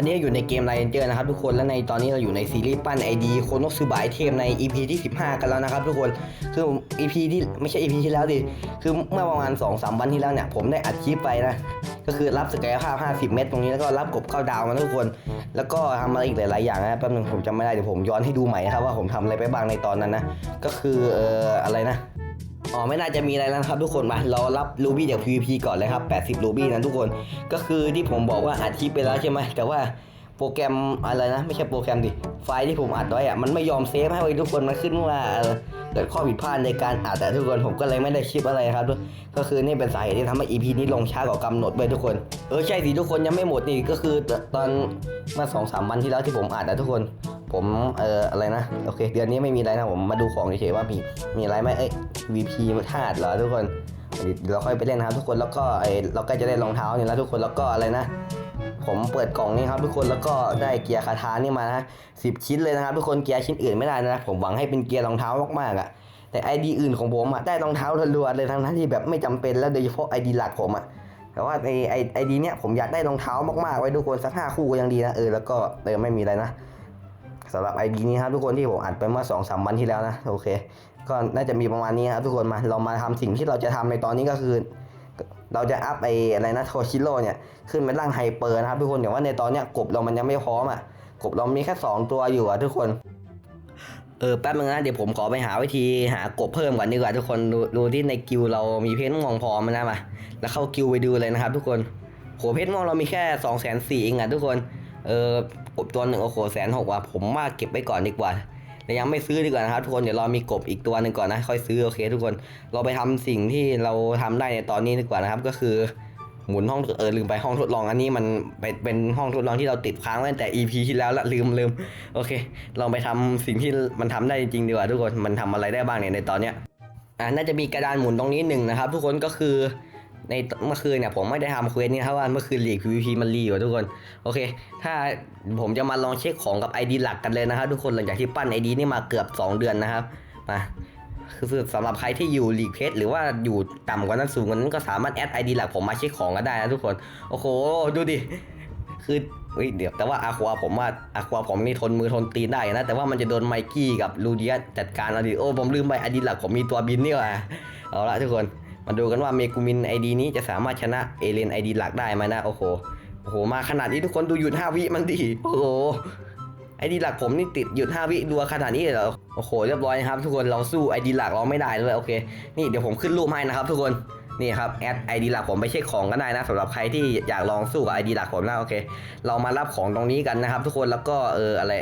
วันนี้อยู่ในเกมไลเจอร์นะครับทุกคนและในตอนนี้เราอยู่ในซีรีส์ปั้นไอดีโคโนสึบายเทมใน EP ที่ 15 กันแล้วนะครับทุกคนคือ EP ที่ไม่ใช่ EP ที่แล้วดิคือเมื่อประมาณ 2-3 วันที่แล้วเนี่ยผมได้อัดคลิปไปนะก็คือรับศักยภาพ 50 เม็ดตรงนี้แล้วก็รับกบเข้าดาวมาทุกคน แล้วก็ทำอะไรอีกหลาย ๆ อย่างนะแป๊บนึงผมจำไม่ได้เดี๋ยวผมย้อนให้ดูใหม่นะครับว่าผมทำอะไรไปบ้างในตอนนั้นนะก็คือเอ่ออะไรนะ อ๋อไม่น่าจะมีอะไรแล้วครับทุกคนมาเรารับรูบี้จาก PVP ก่อนเลยครับ 80รูบี้นะทุกคนก็คือที่ผมบอกว่าอัดคลิปไปแล้วใช่ไหมแต่ว่าโปรแกรมอะไรนะ ไม่ใช่โปรแกรมดิไฟล์ที่ผมอัดไว้อะมันไม่ยอมเซฟให้ไว้ทุกคนมันขึ้นว่าเอ่อเกิดข้อผิดพลาดในการอัดแต่ทุกคนผมก็เลยไม่ได้คลิปอะไรครับก็คือนี่เป็นสาเหตุที่ทำให้ EP นี้ลงช้ากว่ากำหนดไปทุกคนเออใช่สิทุกคนยังไม่หมดนี่ก็คือตอนเมื่อสองสามวันที่แล้วที่ผมอัดนะทุกคน ผมเอ่ออะไรนะโอเค เดือนนี้ไม่มีอะไรนะผมมาดูของเฉยๆว่ามีมีอะไรไหมเอ้ย VP ธาตุเหรอทุกคนเดี๋ยวเราค่อยไปเล่นนะครับทุกคนแล้วก็ไอเราก็จะได้รองเท้านี่แล้วทุกคนแล้วก็อะไรนะ ผมเปิดกล่องนี่ครับทุกคนแล้วก็ได้เกียร์คาถานี่มานะสิบชิ้นเลยนะครับ ทุกคนเกียร์ชิ้นอื่นไม่ได้นะผมหวังให้เป็นเกียร์รองเท้ามากๆอะ่ะแต่ไอดีอื่นของผมอะ่ะได้รองเท้าล้วนๆเลยทั้งนั้นที่แบบไม่จำเป็นแล้วโดยเฉพาะไอดีหลักผมอะ่ะแต่ว่าไอไอไอดีเนี้ยผมอยากได้รองเท้ามากๆไว้ทุกคนสักห้าคู่ก็ยังดีนะเออแล้วก็เออไม่มีอะไรนะ สำหรับ ID นี้ครับทุกคนที่ผมอัดไปเมื่อ2อสวันที่แล้วนะโอเค ก็น่าจะมีประมาณนี้ครับทุกคนมาเรามาทำสิ่งที่เราจะทำในตอนนี้ก็คือ เราจะอัพไออะไรนะโทชิโร่เนี่ยขึ้นเป็นร่างไฮเปอร์นะครับทุกคนแต่ว่าในตอนเนี้ยกบเรามันยังไม่พร้อมอะกบเรามีแค่สองตัวอยู่อะทุกคนเออแป๊บนึงนะเดี๋ยวผมขอไปหาวิธีหากบเพิ่มก่อนดีกว่าทุกคนดูดูที่ในกิวเรามีเพชรมองพร้อมนะมาแล้วเข้ากิวไปดูเลยนะครับ ทุกคนโหเพชรมองเรามีแค่สองแสนสี่เองอะทุกคนเออ กบตัวหนึ่งโอ้โหแสนหกว่ะผมว่าเก็บไว้ก่อนดีกว่าแต่ยังไม่ซื้อดีกว่านะครับทุกคนเดี๋ยวรอมีกบอีกตัวหนึ่งก่อนนะ ค่อยซื้อโอเค ทุกคนเราไปทำสิ่งที่เราทำได้ในตอนนี้ดีกว่านะครับ ก็คือหมุนห้องเออลืมไปห้องทดลองอันนี้มันเป็นห้องทดลองที่เราติดค้างไว้ตั้งแต่ EP ที่แล้วละลืมลืมโอเค ลองไปทำสิ่งที่มันทำได้จริงดีกว่าทุกคนมันทำอะไรได้บ้างเนี่ยในตอนเนี้ยอ่าน่าจะมีกระดานหมุนตรงนี้หนึ่งนะครับ ทุกคนก็คือ ในเมื่อคืนเนี่ยผมไม่ได้ทำเควสนี้ครับว่าเมื่อคืนหลีก PVP มันรีอยู่ทุกคน โอเค ถ้าผมจะมาลองเช็คของกับ ID หลักกันเลยนะครับทุกคนหลังจากที่ปั้น ID นี่มาเกือบ 2 เดือนนะครับมาคือสำหรับใครที่อยู่ลีกเพจหรือว่าอยู่ต่ำกว่านั้นสูงกว่านั้นก็สามารถแอดไอดีหลักผมมาเช็คของก็ได้นะทุกคน โอ้โห ดูดิ คือเฮ้ยเดี๋ยวแต่ว่าอาควาผมว่าอาควาผมนี่ทนมือทนตีนได้นะ แต่ว่ามันจะโดนไมกี้กับลูเดียจัดการอดิโอ้ผมลืมไปไอดีหลักผมมีตัวบินนี่หว่าเอาละทุกคน มาดูกันว่าเมกูมินไอดีนี้จะสามารถชนะเอเลนไอดีหลักได้ไหมนะโอ้โหโอ้โหมาขนาดนี้ทุกคนดูหยุด5วิมันดิโอ้โหไอดีหลักผมนี่ติดหยุด5วิดัวขนาดนี้เลยเหรอโอ้โหเรียบร้อยนะครับ ทุกคนเราสู้ไอดีหลักเราไม่ได้เลยโอเค นี่เดี๋ยวผมขึ้นรูปให้นะครับ ทุกคน นี่ครับแอดไอดีหลักผมไปเช็คของก็ได้นะสำหรับใครที่อยากลองสู้กับไอดีหลักผมนะโอเค เรามารับของตรงนี้กันนะครับทุกคนแล้วก็เอออะไร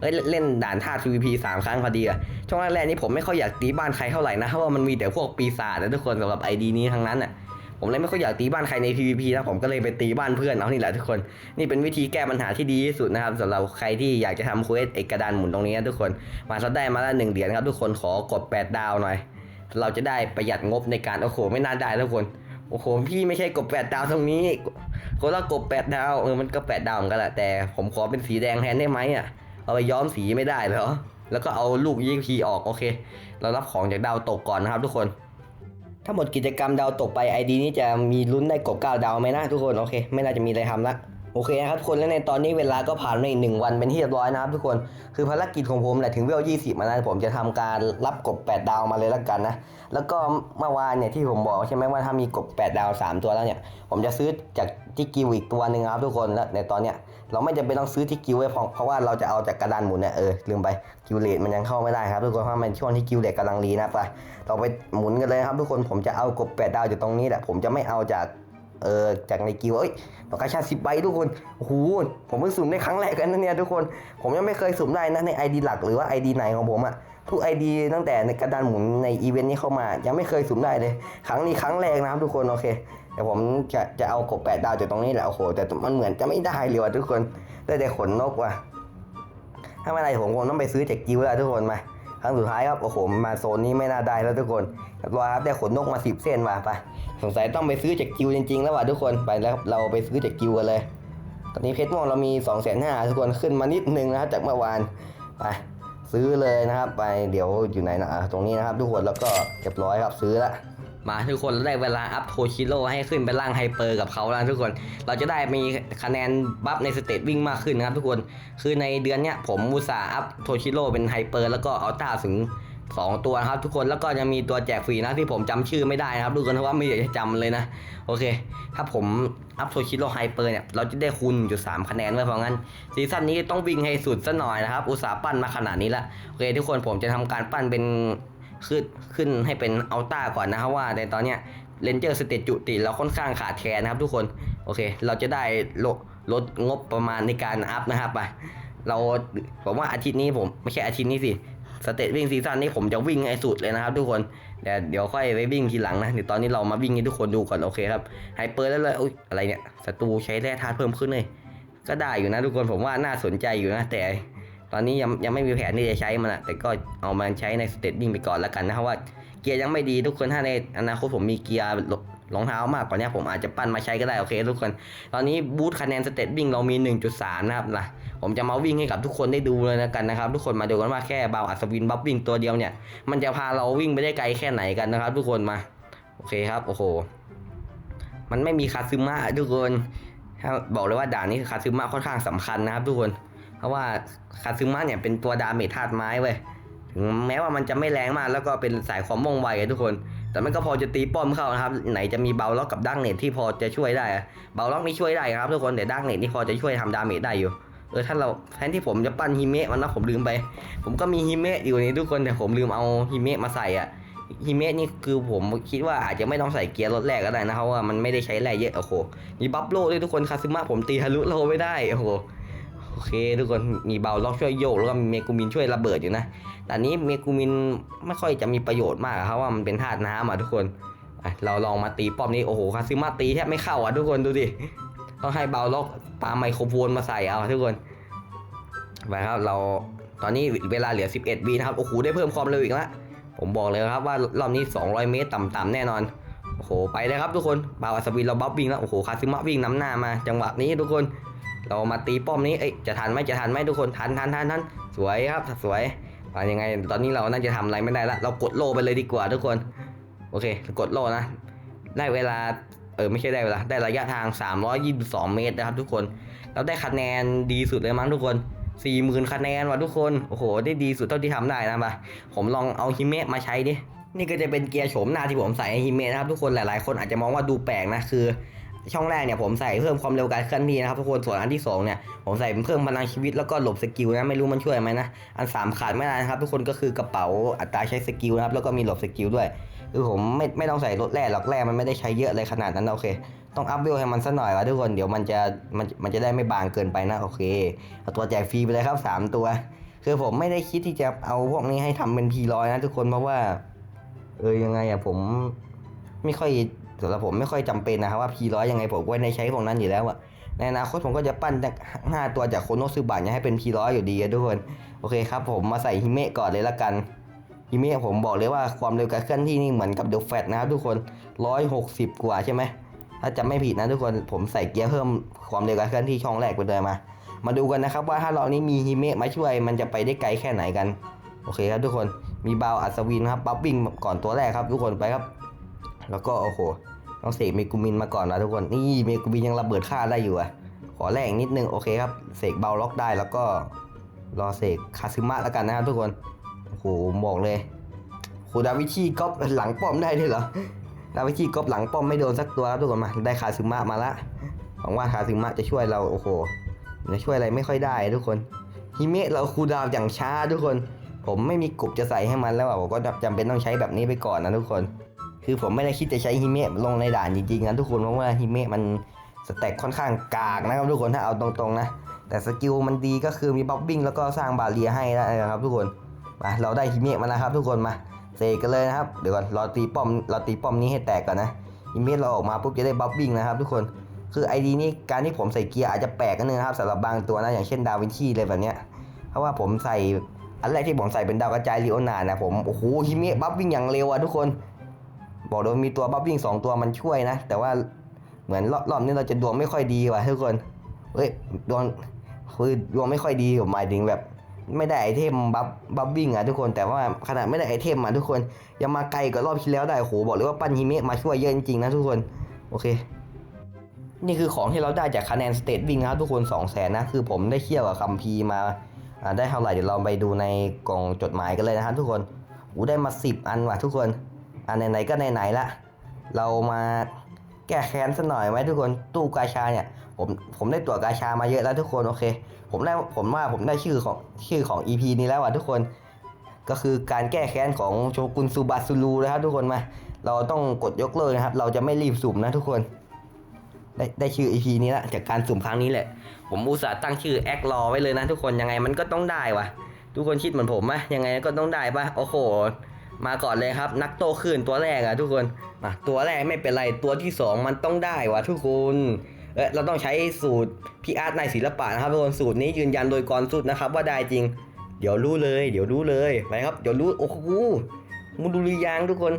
เอ้ยเล่นด่านท่า PVP สามครั้งพอดีอะช่วงแรกๆนี่ผมไม่ค่อยอยากตีบ้านใครเท่าไหร่นะเพราะว่ามันมีแต่พวกปีศาจนะทุกคนสำหรับไอดีนี้ทั้งนั้นอะผมเลยไม่ค่อยอยากตีบ้านใครใน PVP นะผมก็เลยไปตีบ้านเพื่อนเอานี่แหละทุกคน นี่เป็นวิธีแก้ปัญหาที่ดีที่สุดนะครับสำหรับใครที่อยากจะทำเควสเอกระดานหมุนตรงนี้นะทุกคน มาซะได้มาละหนึ่งเหรียญครับทุกคนขอกด 8 ดาวหน่อย เราจะได้ประหยัดงบในการโอ้โหไม่น่าได้ทุกคนโอ้โหพี่ไม่ใช่กบ8ดดาวตรงนี้คนละกบ8ดดาวเออมันก็8ดดาวเหมือนกันแหละแต่ผมขอเป็นสีแดงแทนได้ไหมอะเอาไปย้อมสีไม่ได้เหรอแล้วก็เอาลูกยีพีออกโอเค เรารับของจากดาวตกก่อนนะครับทุกคน ถ้าหมดกิจกรรมดาวตกไป ID นี้จะมีลุ้นได้กบ9ดาวไหมนะทุกคนโอเค ไม่น่าจะมีอะไรทำละ โอเคครับคนและในตอนนี้เวลาก็ผ่านไปอีกหนึ่งวันเป็นที่เรียบร้อยนะครับทุกคนคือภารกิจของผมแหละถึงเวล20มาแล้วผมจะทำการรับกบ 8 ดาวมาเลยละกันนะแล้วก็เมื่อวานเนี่ยที่ผมบอกใช่ไหมว่าถ้ามีกบ 8 ดาว 3 ตัวแล้วเนี่ย ผมจะซื้อจากที่กิวอีกตัวหนึ่งครับทุกคนและในตอนเนี้ยเราไม่จำเป็นต้องซื้อที่กิวไว้เพราะเพราะว่าเราจะเอาจากกระดานหมุนเนี่ยเออลืมไปกิวเลทมันยังเข้าไม่ได้ครับทุกคนเพราะมันช่วงที่กิวเลทกำลังรีนะไปเราไปหมุนกันเลยครับทุกคนผมจะเอากบ 8 ดาวจากตรงนี้แหละผมจะไม่เอาจาก เออจากในกิวเอ้ยปกกาชาสิบใบทุกคนโอ้โหผมเพิ่งสุ่มได้ครั้งแรกกันนะเนี่ยทุกคน ผมยังไม่เคยสุ่มได้นะใน ID หลักหรือว่า ID ไหนของผมอะทุก ID ตั้งแต่ในกระดานหมุนในอีเวนต์นี้เข้ามา ยังไม่เคยสุ่มได้เลย ครั้งนี้ครั้งแรกนะครับทุกคนโอเคแต่ผมจะจะเอากบแปดดาวจากตรงนี้แหละโอ้โหแต่มันเหมือนจะไม่ได้เลยว่ะทุกคนได้แต่ขนนกว่ะถ้าไม่ได้ผมคงต้องไปซื้อจากกิวแล้วทุกคนมาครั้งสุดท้ายครับโอ้โหมาโซนนี้ไม่น่าได้แล้วทุกคนรอครับได้ขนนกมาสิบเส้นมาไป สงสัยต้องไปซื้อจากกิวจริงๆ แล้วว่ะทุกคนไปแล้วเราไปซื้อจากกิวกันเลย ตอนนี้เพชรม่วงเรามี2องแสนห้าทุกคนขึ้นมานิดนึงนะครับจากเมื่อวานไปซื้อเลยนะครับ ไปเดี๋ยวอยู่ไหนนะตรงนี้นะครับ ทุกคนแล้วก็เรียบร้อยครับซื้อละมาทุกคนเราได้เวลาอัพโทชิโร่ให้ขึ้นเป็นร่างไฮเปอร์กับเขาแล้วทุกคน เราจะได้มีคะแนนบัฟในสเตตวิ่งมากขึ้นนะครับทุกคน คือในเดือนเนี้ยผมอุสาอัพโทชิโร่เป็นไฮเปอร์แล้วก็อัลต้าถึง 2 ตัวนะครับทุกคนแล้วก็ยังมีตัวแจกฟรีนะที่ผมจำชื่อไม่ได้นะครับทุกคนเพราะว่าไม่อยากจะจำเลยนะ โอเค ถ้าผมอัพโทชิโรไฮเปอร์เนี่ย เราจะได้คูณจุดสามคะแนนไว้เพราะงั้น ซีซั่นนี้ต้องวิ่งให้สุดซะหน่อยนะครับ อุตสาห์ปั้นมาขนาดนี้ละโอเค ทุกคนผมจะทำการปั้นเป็นขึ้นขึ้นให้เป็นอัลต้าก่อนนะครับว่าในตอนเนี้ยเลนเจอร์สเตจจุติเราค่อนข้างขาดแคลนนะครับทุกคนโอเค เราจะได้ลดลดงบประมาณในการอัพนะครับไปเราผมว่าอาทิตย์นี้ผมไม่ใช่อาทิตย์นี้สิ สเตจวิ่งซีซั่นนี้ผมจะวิ่งให้สุดเลยนะครับทุกคนแต่เดี๋ยวค่อยไปวิ่งทีหลังนะเดี๋ยวตอนนี้เรามาวิ่งให้ทุกคนดูก่อนโอเคครับไฮเปอร์แล้วเลยอุ๊ยอะไรเนี่ยศัตรูใช้แร่ธาตุเพิ่มขึ้นเลยก็ได้อยู่นะทุกคนผมว่าน่าสนใจอยู่นะ แต่ตอนนี้ยังยังไม่มีแผนที่จะใช้มันอะแต่ก็เอามันใช้ในสเตตดิ้งไปก่อนแล้วกันนะเพราะว่าเกียร์ยังไม่ดีทุกคนถ้าในอนาคตผมมีเกียร์ รองเท้ามากกว่านี้ผมอาจจะปั้นมาใช้ก็ได้โอเคทุกคน ตอนนี้บูทคะแนนสเตตวิ่งเรามี 1.3 นะครับนะผมจะมาวิ่งให้กับทุกคนได้ดูเลยนะกันนะครับ ทุกคนมาดูกันว่าแค่เบาอัศวินบัฟวิ่งตัวเดียวเนี่ย มันจะพาเราวิ่งไปได้ไกลแค่ไหนกันนะครับ ทุกคนมาโอเคครับโอ้โห มันไม่มีคาซึมะทุกคนถ้าบอกเลยว่าด่านนี้คาซึมะค่อนข้างสำคัญนะครับ ทุกคน เพราะว่าคาซึมะเนี่ยเป็นตัวดาเมจธาตุไม้เว้ยถึงแม้ว่ามันจะไม่แรงมากแล้วก็เป็นสายความว่องไวทุกคน แต่มันก็พอจะตีป้อมเข้านะครับ ไหนจะมีเบลล็อกกับดักเน็ตที่พอจะช่วยได้เบลล็อกนี่ช่วยได้ครับทุกคนแต่ดักเน็ตนี่พอจะช่วยทำดาเมจได้อยู่เออถ้าเราแทนที่ผมจะปั้นฮิเมะมันนะผมลืมไป ผมก็มีฮิเมะอยู่นี่ทุกคนแต่ผมลืมเอาฮิเมะมาใส่อะฮิเมะนี่คือผมคิดว่าอาจจะไม่ต้องใส่เกียร์รถแรกก็ได้นะเพราะว่ามันไม่ได้ใช้แร่เยอะโอ้โหมีบัฟโลด้วยทุกคนคาซึมะผมตีทะลุโลไม่ได้โอ้โห โอเค ทุกคนมีเบลล็อกช่วยโยกแล้วก็มีเมกูมินช่วยระเบิดอยู่นะแต่นี้เมกูมินไม่ค่อยจะมีประโยชน์มากอะครับว่ามันเป็นธาตุน้ำอะทุกคนเราลองมาตีป้อมนี้โอ้โหคาซึมะตีแทบไม่เข้าอะทุกคนดูดิต้องให้เบาล็อกปาไมโครโฟนมาใส่เอาทุกคนไปครับเราตอนนี้เวลาเหลือ 11วินะครับโอ้โหได้เพิ่มความเร็วอีกแล้วผมบอกเลยครับว่ารอบนี้ 200 เมตรต่ำๆแน่นอนโอ้โหไปเลยครับทุกคนบาวอัศวินเราบัฟวิ่งแล้วโอ้โหคาซึมะวิ่งนำหน้ามา จังหวะนี้ทุกคน เรามาตีป้อมนี้ เอ้ย จะทันไหมจะทันไหมทุกคน ทันทันทันทันสวยครับ สวยว่ายังไง ตอนนี้เราน่าจะทำอะไรไม่ได้ละ เรากดโลไปเลยดีกว่าทุกคน โอเค กดโลนะ ได้เวลา เออ ไม่ใช่ได้เวลา ได้ระยะทาง 322 เมตรนะครับทุกคน เราได้คะแนนดีสุดเลยมั้งทุกคน40,000คะแนนว่ะทุกคน โอ้โห ได้ดีสุดเท่าที่ทำได้นะมาผมลองเอาฮิเมะมาใช้ดิ นี่ก็จะเป็นเกียร์โฉมหน้าที่ผมใส่ฮิเมะนะครับทุกคน หลายๆ คนอาจจะมองว่าดูแปลกนะ คือ ช่องแรกเนี่ยผมใส่เพิ่มความเร็วการเคลื่อนที่นะครับทุกคนส่วนอันที่สองเนี่ยผมใส่เพิ่มพลังชีวิตแล้วก็หลบสกิลนะไม่รู้มันช่วยไหมนะอันสามขาดไม่ได้นะครับทุกคนก็คือกระเป๋าอัตราใช้สกิลนะครับแล้วก็มีหลบสกิลด้วยคือผมไม่ไม่ต้องใส่รถแร่หรอกแร่มันไม่ได้ใช้เยอะเลยขนาดนั้นโอเค ต้องอัพเวลให้มันสักหน่อยวะทุกคนเดี๋ยวมันจะมันมันจะได้ไม่บางเกินไปนะโอเคเอาตัวแจกฟรีไปเลยครับสามตัว คือผมไม่ได้คิดที่จะเอาพวกนี้ให้ทำเป็นพีร้อยนะทุกคนเพราะว่าเออยังไงอะผมไม่ค่อย สำหรับผมไม่ค่อยจำเป็นนะครับว่าพีร้อยยังไงผมก็ได้ใช้พวกนั้นอยู่แล้วอะในอนาคตผมก็จะปั้นจากห้าตัวจากโคโนซึบะเนี่ยให้เป็นพีร้อยอยู่ดีอะทุกคนโอเคครับผมมาใส่ฮิเมะก่อนเลยละกันฮิเมะผมบอกเลยว่าความเร็วการเคลื่อนที่นี่เหมือนกับเดลแฟตนะครับทุกคนร้อยหกสิบกว่าใช่ไหมถ้าจำไม่ผิดนะทุกคนผมใส่เกียร์เพิ่มความเร็วการเคลื่อนที่ช่องแรกไปเลยมา มาดูกันนะครับว่าถ้าเรานี้มีฮิเมะมาช่วยมันจะไปได้ไกลแค่ไหนกันโอเคครับทุกคนมีบาวอัศวินครับบัฟวิ่งก่อนตัวแรกครับทุกคนไปครับ แล้วก็โอ้โหต้องเสกเมกุมินมาก่อนนะทุกคนนี่เมกุมินยังระเบิดค่าได้อยู่อะขอแรงนิดนึงโอเคครับเสกเบาล็อกได้แล้วก็รอเสกคาซึมะแล้วกันนะครับทุกคนโอ้โหบอกเลยโหดาวิชีก๊อปหลังป้อมได้ด้วยเหรอดาวิชีก๊อปหลังป้อมไม่โดนสักตัวครับทุกคนมาได้คาซึมะมาละหวังว่าคาซึมะจะช่วยเราโอ้โหจะช่วยอะไรไม่ค่อยได้ทุกคนฮิเมะเราคูดาวอย่างช้าทุกคน ผมไม่มีกลุ่มจะใส่ให้มันแล้วอะผมก็จำเป็นต้องใช้แบบนี้ไปก่อนนะทุกคน คือผมไม่ได้คิดจะใช้ฮิเมะลงในด่านจริงๆนะทุกคนเพราะว่าฮิเมะมันสเต็กค่อนข้างกากนะครับทุกคนถ้าเอาตรงๆนะ แต่สกิลมันดีก็คือมีบัฟบิ้งแล้วก็สร้างบาเรียให้ได้นะครับทุกคนมาเราได้ฮิเมะมาแล้วครับ ทุกคนมาเสกกันเลยนะครับเดี๋ยวก่อนรอตีป้อมเราตีป้อมนี้ให้แตกก่อนนะฮิเมะเราออกมาปุ๊บจะได้บัฟบิ้งนะครับ ทุกคนคือไอดีนี้การที่ผมใส่เกียร์อาจจะแปลกกันนึงครับสำหรับบางตัวนะอย่างเช่นดาวินชีเลยแบบเนี้ยเพราะว่าผมใส่อันแรกที่ผมใส่เป็นดาวกระจายลีโอนานะผมโอ้โหฮิเมะบัฟวิ่งอย่างเร็วอะทุกคน บอกเลยมีตัวบัฟวิ่งสองตัวมันช่วยนะ แต่ว่าเหมือนรอบรอบนี้เราจะดวงไม่ค่อยดีว่ะทุกคนเฮ้ยดวงคือดวงไม่ค่อยดีผมหมายถึงแบบ ไม่ได้ไอเทมบัฟบัฟวิ่งอะทุกคนแต่ว่าขนาดไม่ได้ไอเทมอะทุกคนยังมาไกลกว่ารอบที่แล้วได้โหบอกเลยว่าปั้นฮิเมะมาช่วยเยอะจริงๆนะทุกคนโอเคนี่คือของที่เราได้จากคะแนนสเตทวิ่งนะครับทุกคน2 0 0แสนนะคือผมได้เที่ยวกับคัมพีมาอ่าได้เท่าไหร่เดี๋ยวเราไปดูในกล่องจดหมายกันเลยนะครับทุกคนอูได้มา 10 อันว่ะทุกคน อันไหนๆก็ไหนๆละเรามาแก้แค้นสักหน่อยไหมทุกคนตู้กาชาเนี่ยผมผมได้ตั๋วกาชามาเยอะแล้วทุกคนโอเค ผมได้ผมว่าผมได้ชื่อของชื่อของ EP นี้แล้วอะทุกคนก็คือการแก้แค้นของโชกุนซูบาซูรุนะครับทุกคนมา เราต้องกดยกเลิกนะครับ เราจะไม่รีบสุ่มนะทุกคน ได้ได้ชื่อ EP นี้ละจากการสุ่มครั้งนี้แหละ ผมอุตส่าห์ตั้งชื่อแอครอไว้เลยนะทุกคนยังไงมันก็ต้องได้วะทุกคนคิดเหมือนผมไหมยังไงก็ต้องได้ปะโอ้โห มาก่อนเลยครับ นักโตขึ้นตัวแรกอะทุกคนมาตัวแรกไม่เป็นไรตัวที่สองมันต้องได้วะทุกคนเออเราต้องใช้สูตรพี่อาร์ตในศิลปะนะครับทุกคนสูตรนี้ยืนยันโดยกรสุดนะครับ ว่าได้จริง เดี๋ยวรู้เลย เดี๋ยวรู้เลยไปครับเดี๋ยวรู้โอ้โหมูดูรียางทุกคน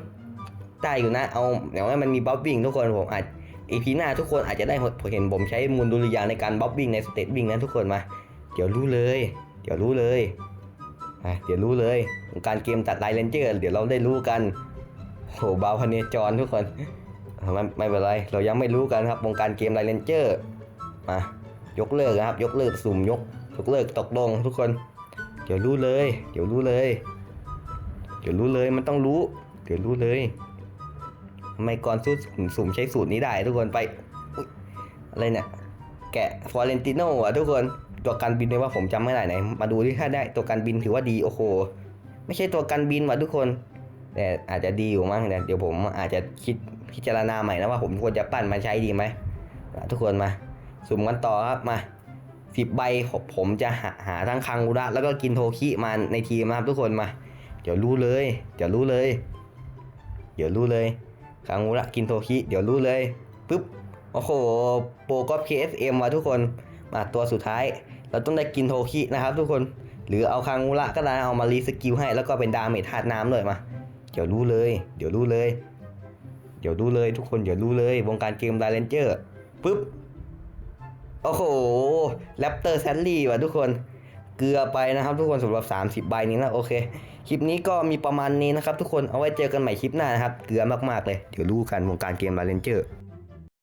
ได้อยู่นะเอาเดี๋ยวให้มันมีบัฟวิ่งทุกคนผมอาจอีพีหน้าทุกคนอาจจะได้เห็นผมใช้มูลดุริยางในการบ๊อบบิ้งในสเตตบิ้งนะทุกคนมา เดี๋ยวรู้เลย เดี๋ยวรู้เลย อะเดี๋ยวรู้เลยการเกมตัดไลน์เลนเจอร์เดี๋ยวเราได้รู้กันโหบาวพเนจรทุกคนไม่ไม่เป็นไร เรายังไม่รู้กันครับวงการเกมไลน์เลนเจอร์มายกเลิกนะครับ ยกเลิกสุ่มยกยกเลิกตกลงทุกคน เดี๋ยวรู้เลย เดี๋ยวรู้เลย เดี๋ยวรู้เลยมันต้องรู้ เดี๋ยวรู้เลยทำไมก่อนสู้สุ่มใช้สูตรนี้ได้ทุกคนไปอะไรเนี่ยแกะฟอเรนติโนอะทุกคน ตัวกันบินเลยว่าผมจำไม่ได้ไหน มาดูที่ถ้าได้ตัวกันบินถือว่าดีโอ้โห ไม่ใช่ตัวกันบินว่ะทุกคน แต่อาจจะดีอยู่มั้งแต่เดี๋ยวผมอาจจะคิดพิจารณาใหม่นะว่าผมควรจะปั้นมาใช้ดีไหมทุกคนมาสุ่มกันต่อครับมาสิบใบผมจะหาหาทั้งคังกุระแล้วก็กินโทคิมาในทีมนะครับทุกคนมา เดี๋ยวรู้เลย เดี๋ยวรู้เลย เดี๋ยวรู้เลยคางูระกินโทคิ เดี๋ยวรู้เลยปุ๊บโอ้โหโปรก็ KSM ว่ะทุกคนมาตัวสุดท้าย เราต้องได้กินโทคินะครับ ทุกคน หรือเอาคางูระก็ได้เอามารีสกิลให้ แล้วก็เป็นดาเมจธาตุน้ำเลยมา เดี๋ยวรู้เลย เดี๋ยวรู้เลย เดี๋ยวรู้เลยทุกคนเดี๋ยวรู้เลยวงการเกมไดเรนเจอร์ปุ๊บ โอ้โหแรปเตอร์แซลลี่ว่ะทุกคนเกลือไปนะครับทุกคนสำหรับ 30 ใบนี้นะโอเค คลิปนี้ก็มีประมาณนี้นะครับทุกคนเอาไว้เจอกันใหม่คลิปหน้านะครับ เกลือมากๆเลย เดี๋ยวรู้กันวงการเกมลาเรนเจอร์